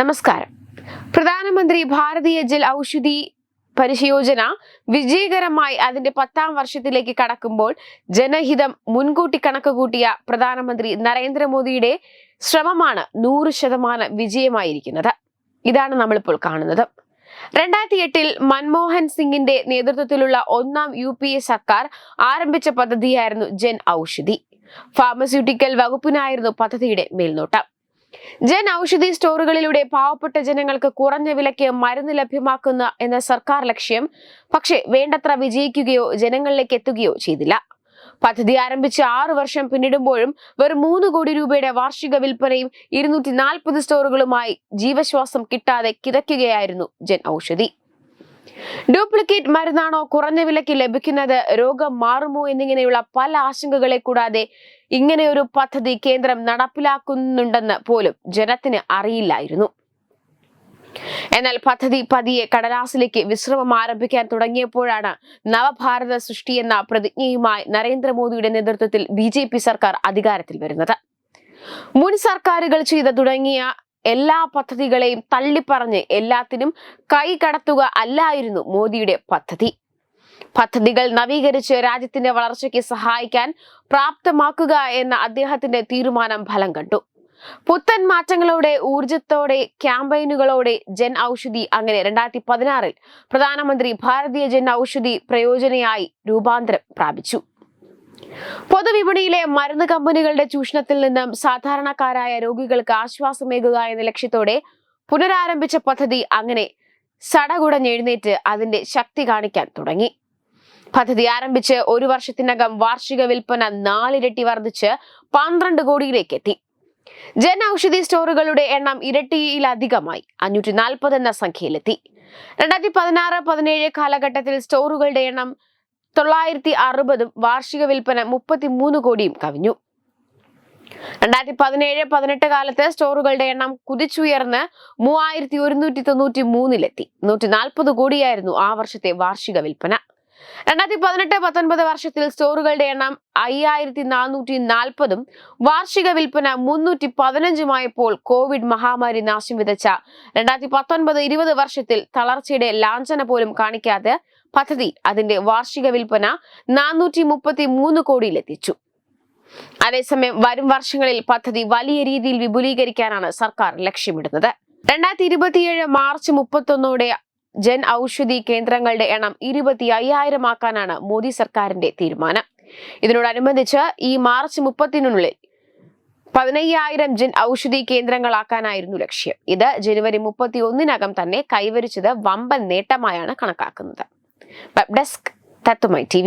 നമസ്കാരം. പ്രധാനമന്ത്രി ഭാരതീയ ജൽ ഔഷധി പരിശോധന വിജയകരമായി അതിന്റെ പത്താം വർഷത്തിലേക്ക് കടക്കുമ്പോൾ ജനഹിതം മുൻകൂട്ടി കണക്കുകൂട്ടിയ പ്രധാനമന്ത്രി നരേന്ദ്രമോദിയുടെ ശ്രമമാണ് നൂറ് ശതമാനം വിജയമായിരിക്കുന്നത്. ഇതാണ് നമ്മളിപ്പോൾ കാണുന്നത്. രണ്ടായിരത്തി എട്ടിൽ മൻമോഹൻ സിംഗിന്റെ നേതൃത്വത്തിലുള്ള ഒന്നാം യു പി എ സർക്കാർ ആരംഭിച്ച പദ്ധതിയായിരുന്നു ജൻ ഔഷധി. ഫാർമസ്യൂട്ടിക്കൽ വകുപ്പിനായിരുന്നു പദ്ധതിയുടെ മേൽനോട്ടം. ജൻ ഔഷധി സ്റ്റോറുകളിലൂടെ പാവപ്പെട്ട ജനങ്ങൾക്ക് കുറഞ്ഞ വിലയ്ക്ക് മരുന്ന് ലഭ്യമാക്കുന്ന എന്ന സർക്കാർ ലക്ഷ്യം. പക്ഷേ വേണ്ടത്ര വിജയിക്കുകയോ ജനങ്ങളിലേക്ക് എത്തുകയോ ചെയ്തില്ല. പദ്ധതി ആരംഭിച്ച് ആറു വർഷം പിന്നിടുമ്പോഴും വെറും മൂന്ന് കോടി രൂപയുടെ വാർഷിക വിൽപ്പനയും ഇരുന്നൂറ്റി നാൽപ്പത് സ്റ്റോറുകളുമായി ജീവശ്വാസം കിട്ടാതെ കിതയ്ക്കുകയായിരുന്നു ജൻ ഔഷധി ഡ്യൂപ്ലിക്കേറ്റ് മരുന്നാണോ കുറഞ്ഞ വിലയ്ക്ക് ലഭിക്കുന്നത്? രോഗം മാറുമോ എന്നിങ്ങനെയുള്ള പല ആശങ്കകളെ കൂടാതെ ഇങ്ങനെ ഒരു പദ്ധതി കേന്ദ്രം നടപ്പിലാക്കുന്നുണ്ടെന്ന് പോലും ജനത്തിന് അറിയില്ലായിരുന്നു. എന്നാൽ പദ്ധതി പതിയെ കടലാസിലേക്ക് വിശ്രമം ആരംഭിക്കാൻ തുടങ്ങിയപ്പോഴാണ് നവഭാരത സൃഷ്ടി എന്ന പ്രതിജ്ഞയുമായി നരേന്ദ്രമോദിയുടെ നേതൃത്വത്തിൽ ബി സർക്കാർ അധികാരത്തിൽ വരുന്നത്. മുൻ സർക്കാരുകൾ ചെയ്ത തുടങ്ങിയ എല്ലാ പദ്ധതികളെയും തള്ളിപ്പറഞ്ഞ് എല്ലാത്തിനും കൈ കടത്തുക അല്ലായിരുന്നു മോദിയുടെ പദ്ധതി. പദ്ധതികൾ നവീകരിച്ച് രാജ്യത്തിന്റെ വളർച്ചയ്ക്ക് സഹായിക്കാൻ പ്രാപ്തമാക്കുക എന്ന അദ്ദേഹത്തിന്റെ തീരുമാനം ഫലം കണ്ടു. പുത്തൻ മാറ്റങ്ങളോടെ ഊർജത്തോടെ ക്യാമ്പയിനുകളോടെ ജൻ ഔഷധി അങ്ങനെ രണ്ടായിരത്തി പതിനാറിൽ പ്രധാനമന്ത്രി ഭാരതീയ ജൻ ഔഷധി പ്രയോജനയായി രൂപാന്തരം പ്രാപിച്ചു. പൊതുവിപണിയിലെ മരുന്ന് കമ്പനികളുടെ ചൂഷണത്തിൽ നിന്നും സാധാരണക്കാരായ രോഗികൾക്ക് ആശ്വാസമേകുക എന്ന ലക്ഷ്യത്തോടെ പുനരാരംഭിച്ച പദ്ധതി അങ്ങനെ സടകുടഞ്ഞെഴുന്നേറ്റ് അതിന്റെ ശക്തി കാണിക്കാൻ തുടങ്ങി. പദ്ധതി ആരംഭിച്ച് ഒരു വർഷത്തിനകം വാർഷിക വിൽപ്പന നാലിരട്ടി വർദ്ധിച്ച് പന്ത്രണ്ട് കോടിയിലേക്ക് എത്തി. ജൻ ഔഷധി സ്റ്റോറുകളുടെ എണ്ണം ഇരട്ടിയിലധികമായി അഞ്ഞൂറ്റി നാൽപ്പത് എന്ന സംഖ്യയിലെത്തി. രണ്ടായിരത്തി പതിനാറ് പതിനേഴ് കാലഘട്ടത്തിൽ സ്റ്റോറുകളുടെ എണ്ണം തൊള്ളായിരത്തി അറുപതും വാർഷിക വിൽപ്പന മുപ്പത്തി മൂന്ന് കോടിയും കവിഞ്ഞു. രണ്ടായിരത്തി പതിനേഴ് പതിനെട്ട് കാലത്ത് സ്റ്റോറുകളുടെ എണ്ണം കുതിച്ചുയർന്ന് മൂവായിരത്തി ഒരുന്നൂറ്റി തൊണ്ണൂറ്റി മൂന്നിലെത്തി നൂറ്റി നാൽപ്പത് കോടിയായിരുന്നു ആ വർഷത്തെ വാർഷിക വിൽപ്പന. രണ്ടായിരത്തി പതിനെട്ട് പത്തൊൻപത് വർഷത്തിൽ സ്റ്റോറുകളുടെ എണ്ണം അയ്യായിരത്തി നാനൂറ്റി നാൽപ്പതും വാർഷിക വിൽപ്പന മുന്നൂറ്റി പതിനഞ്ചുമായപ്പോൾ കോവിഡ് മഹാമാരി നാശം വിതച്ച രണ്ടായിരത്തി പത്തൊൻപത് ഇരുപത് വർഷത്തിൽ തളർച്ചയുടെ ലാഞ്ചന പോലും കാണിക്കാതെ പദ്ധതി അതിന്റെ വാർഷിക വിൽപ്പന നാനൂറ്റി മുപ്പത്തി മൂന്ന് കോടിയിലെത്തിച്ചു. അതേസമയം വരും വർഷങ്ങളിൽ പദ്ധതി വലിയ രീതിയിൽ വിപുലീകരിക്കാനാണ് സർക്കാർ ലക്ഷ്യമിടുന്നത്. രണ്ടായിരത്തി ഇരുപത്തിയേഴ് മാർച്ച് മുപ്പത്തൊന്നോടെ ജൻ ഔഷധി കേന്ദ്രങ്ങളുടെ എണ്ണം ഇരുപത്തി അയ്യായിരമാക്കാനാണ് മോദി സർക്കാരിന്റെ തീരുമാനം. ഇതിനോടനുബന്ധിച്ച് ഈ മാർച്ച് മുപ്പത്തിനുള്ളിൽ പതിനയ്യായിരം ജൻ ഔഷധി കേന്ദ്രങ്ങളാക്കാനായിരുന്നു ലക്ഷ്യം. ഇത് ജനുവരി മുപ്പത്തി ഒന്നിനകം തന്നെ കൈവരിച്ചത് വമ്പൻ നേട്ടമായാണ് കണക്കാക്കുന്നത്. വെബ് ഡെസ്ക് തത്തുമൈ ടി